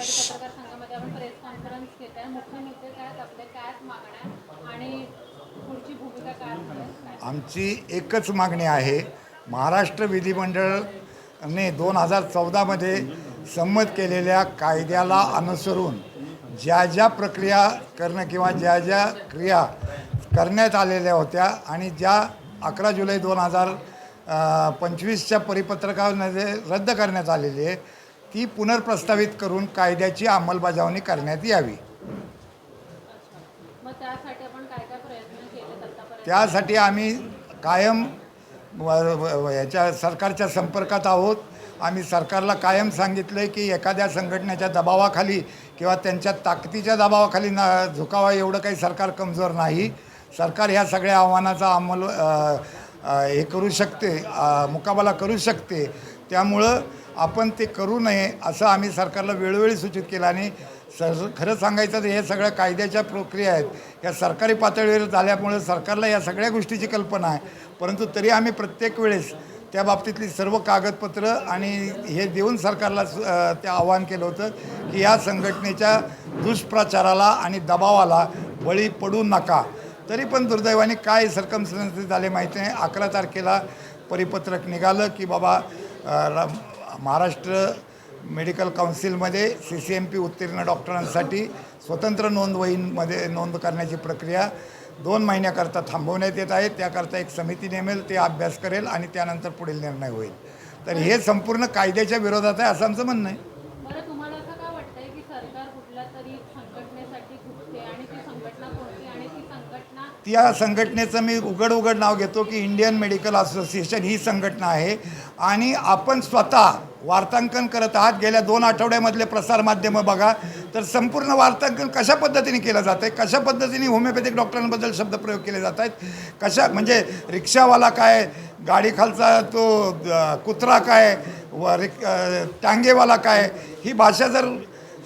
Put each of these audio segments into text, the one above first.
मराठी पत्रकार संघामध्ये आपण प्रेस कॉन्फरन्स घेत आहे मुख्य मुद्दे काय? आपले काय मागण्या? आणि पुढची भूमिका काय आमची एकच मागणी आहे. महाराष्ट्र विधिमंडळने दोन हजार चौदामध्ये संमत केलेल्या कायद्याला अनुसरून ज्या ज्या प्रक्रिया करणं किंवा ज्या ज्या क्रिया करण्यात आलेल्या होत्या आणि ज्या अकरा जुलै दोन हजार पंचवीसच्या परिपत्रकामध्ये रद्द करण्यात आलेली आहे ती पुनर्प्रस्तावित करून कायद्याची अंमलबजावणी करण्यात यावी. त्यासाठी आम्ही कायम याच्या सरकारच्या संपर्कात आहोत. आम्ही सरकारला कायम सांगितलं आहे की एखाद्या संघटनेच्या दबावाखाली किंवा त्यांच्या ताकदीच्या दबावाखाली न झुकावा एवढं काही सरकार कमजोर नाही. सरकार ह्या सगळ्या आव्हानाचा अंमल हे करू शकते मुकाबला करू शकते. त्यामुळं आपण ते करू नये असं आम्ही सरकारला वेळोवेळी सूचित केलं आणि सर खरं सांगायचं तर हे सगळ्या कायद्याच्या प्रक्रिया आहेत. या सरकारी पातळीवर झाल्यामुळं सरकारला या सगळ्या गोष्टीची कल्पना आहे. परंतु तरी आम्ही प्रत्येक वेळेस त्या बाबतीतली सर्व कागदपत्र आणि हे देऊन सरकारला सु- ते आवाहन केलं होतं की या संघटनेच्या दुष्प्रचाराला आणि दबावाला बळी पडू नका. तरी पण दुर्दैवाने काय सरकमस्टन्सेस झाले माहिती नाही. अकरा तारखेला परिपत्रक निघालं की बाबा महाराष्ट्र मेडिकल काउन्सिलमध्ये सी सी एम पी उत्तीर्ण डॉक्टरांसाठी स्वतंत्र नोंदवहीमध्ये नोंद करण्याची प्रक्रिया दोन महिन्याकरता थांबवण्यात येत आहे. त्याकरता एक समिती नेमेल ते अभ्यास करेल आणि त्यानंतर पुढील निर्णय होईल. तर हे संपूर्ण कायद्याच्या विरोधात आहे असं आमचं म्हणणं आहे. सरकार कुठल्या तरी संघटनेसाठी आणि ती संघटना कोणती आणि ती त्या संघटनेचं मी उघड उघड नाव घेतो की इंडियन मेडिकल असोसिएशन ही संघटना आहे. आणि आपण स्वतः वार्तांकन करत आहात. गेल्या दोन आठवड्यामधले प्रसारमाध्यमं बघा. तर संपूर्ण वार्तांकन कशा पद्धतीने केलं जातं आहे कशा पद्धतीने होमिओपॅथिक डॉक्टरांबद्दल शब्दप्रयोग केले जात आहेत कशा म्हणजे रिक्षावाला काय गाडीखालचा तो कुत्रा काय व रिक टांगेवाला काय ही भाषा जर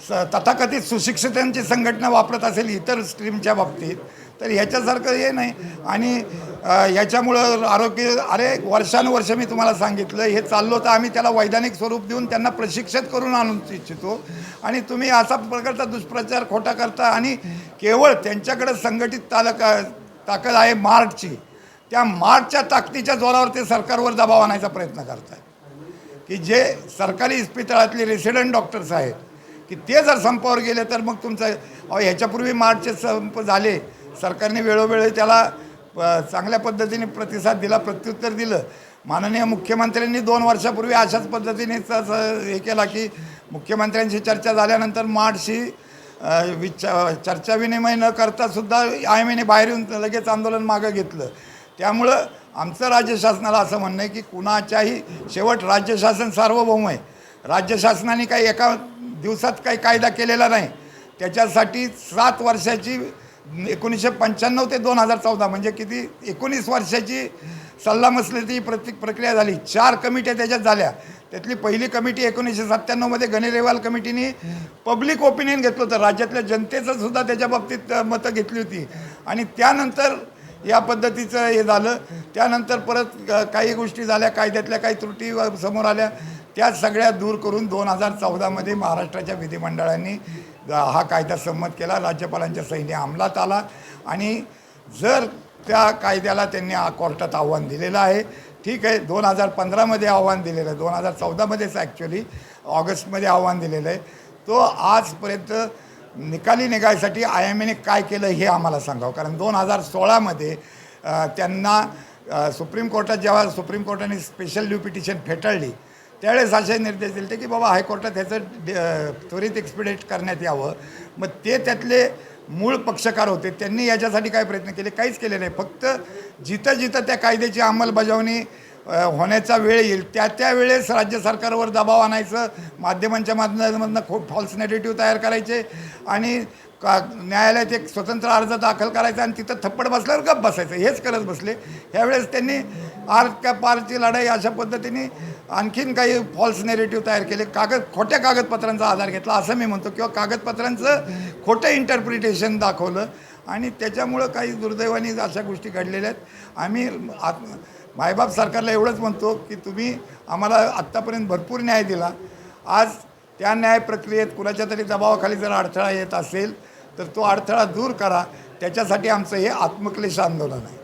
स तथाकथित सुशिक्षितांची संघटना वापरत असेल इतर स्ट्रीमच्या बाबतीत तर ह्याच्यासारखं हे नाही. आणि ह्याच्यामुळं आरोग्य अरे वर्षानुवर्ष मी तुम्हाला सांगितलं हे चाललो तर आम्ही त्याला वैधानिक स्वरूप देऊन त्यांना प्रशिक्षित करून आणून इच्छितो. आणि तुम्ही असा प्रकारचा दुष्प्रचार खोटा करता आणि केवळ त्यांच्याकडे संघटित तालका ताकद आहे मार्टची त्या मार्टच्या ताकदीच्या जोरावर ते सरकारवर दबाव आणायचा प्रयत्न करतात की जे सरकारी इस्पितळातले रेसिडेंट डॉक्टर्स आहेत की ते जर संपावर गेले तर मग तुमचं अहो ह्याच्यापूर्वी मार्चचे संप झाले सरकारने वेळोवेळी त्याला चांगल्या पद्धतीने प्रतिसाद दिला प्रत्युत्तर दिलं. माननीय मुख्यमंत्र्यांनी दोन वर्षापूर्वी अशाच पद्धतीने हे केला की मुख्यमंत्र्यांशी चर्चा झाल्यानंतर माडशी विचार विचा चर्चा विनिमय न करता सुद्धा आय एम एने बाहेर येऊन लगेच आंदोलन मागं घेतलं. त्यामुळं आमचं राज्य शासनाला असं म्हणणं आहे की कुणाच्याही शेवट राज्य शासन सार्वभौम आहे. राज्य शासनाने काही एका दिवसात काही कायदा केलेला नाही. त्याच्यासाठी सात वर्षाची एकोणीसशे पंच्याण्णव ते दोन हजार चौदा म्हणजे किती एकोणीस वर्षाची सल्लामसलती प्रत्येक प्रक्रिया झाली. चार कमिट्या त्याच्यात झाल्या. त्यातली पहिली कमिटी एकोणीसशे सत्त्याण्णवमध्ये गणेरेवाल कमिटीने पब्लिक ओपिनियन घेतलं होतं. राज्यातल्या जनतेचं सुद्धा त्याच्या बाबतीत मतं घेतली होती. आणि त्यानंतर या पद्धतीचं हे झालं. त्यानंतर परत काही गोष्टी झाल्या. कायद्यातल्या काही त्रुटी समोर आल्या. त्या सगळ्या दूर करून दोन हजार चौदामध्ये महाराष्ट्राच्या विधिमंडळांनी हा कायदा संमत केला राज्यपालांच्या सैन्य अंमलात आला आणि जर त्या कायद्याला त्यांनी कोर्टात आव्हान दिलेलं आहे ठीक आहे दोन हजार पंधरामध्ये आव्हान दिलेलं आहे दोन हजार चौदामध्येच ॲक्च्युली ऑगस्टमध्ये आव्हान दिलेलं आहे. तो आजपर्यंत निकाली निघायसाठी आय एम एने काय केलं हे आम्हाला सांगावं. कारण दोन हजार सोळामध्ये त्यांना सुप्रीम कोर्टात जेव्हा सुप्रीम कोर्टाने स्पेशल ड्यू पिटिशन फेटाळली त्यावेळेस असे निर्देश दिले होते की बाबा हायकोर्टात ह्याचं त्वरित एक्सपिडेट करण्यात यावं. मग ते त्यातले मूळ पक्षकार होते. त्यांनी याच्यासाठी काय प्रयत्न केले. काहीच केले नाही. फक्त जिथं जिथं त्या कायद्याची अंमलबजावणी होण्याचा वेळ येईल. त्या त्या वेळेस राज्य सरकारवर दबाव आणायचं माध्यमांच्या माध्यमातून खूप फॉल्स नेगेटिव्ह तयार करायचे आणि का न्यायालयात एक स्वतंत्र अर्ज दाखल करायचा आणि तिथं थप्पड बसल्यावर गप बसायचं. हेच करत बसले. ह्यावेळेस त्यांनी आर का पारची लढाई अशा पद्धतीने आणखीन काही फॉल्स नेरेटिव्ह तयार केले. कागद खोट्या कागदपत्रांचा आधार घेतला असं मी म्हणतो. किंवा कागदपत्रांचं खोटं इंटरप्रिटेशन दाखवलं आणि त्याच्यामुळं काही दुर्दैवाने अशा गोष्टी घडलेल्या आहेत. आम्ही आत मायबाप सरकारला एवढंच म्हणतो की तुम्ही आम्हाला आत्तापर्यंत भरपूर न्याय दिला. आज त्या न्याय प्रक्रियेत कुणाच्या तरी दबावाखाली जर अडथळा येत असेल तर तो अडथळा दूर करा. त्याच्यासाठी आमचं हे आत्मक्लेश आंदोलन आहे.